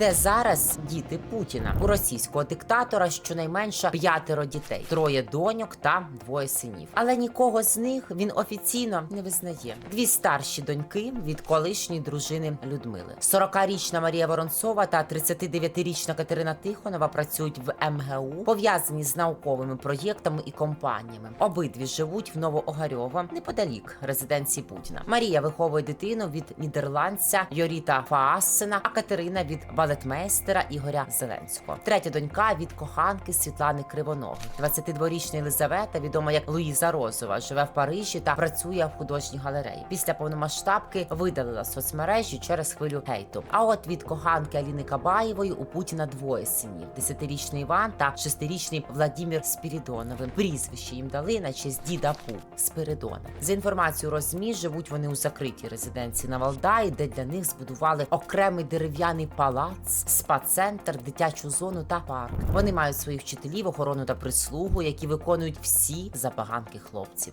де зараз діти Путіна у російського диктатора щонайменше п'ятеро дітей, троє доньок та двоє синів. Але нікого з них він офіційно не визнає. Дві старші доньки від колишньої дружини Людмили. 40-річна Марія Воронцова та 39-річна Катерина Тихонова працюють в МГУ, пов'язані з науковими проєктами і компаніями. Обидві живуть в Новоогарьово, неподалік резиденції Путіна. Марія виховує дитину від нідерландця Йоріта Фаассена, а Катерина від балетмейстера Ігоря Зеленського. Третя донька від коханки Світлани Кривоноги. 22-річна Єлизавета, відома як Луїза Розова, живе в Парижі та працює в художній галереї. Після повномасштабки видалила соцмережі через хвилю хейту. А от від коханки Аліни Кабаєвої у Путіна двоє синів: 10-річний Іван та 6-річний Владімір Спірідоновим. Прізвище їм дали на честь діда Пу Спиридона. За інформацією розмі живуть вони у закритій резиденції на Валдаї, де для них збудували окремий дерев'яний палац, спа-центр, дитячу зону та парк. Вони мають своїх вчителів, охорону та прислугу, які виконують всі забаганки хлопців.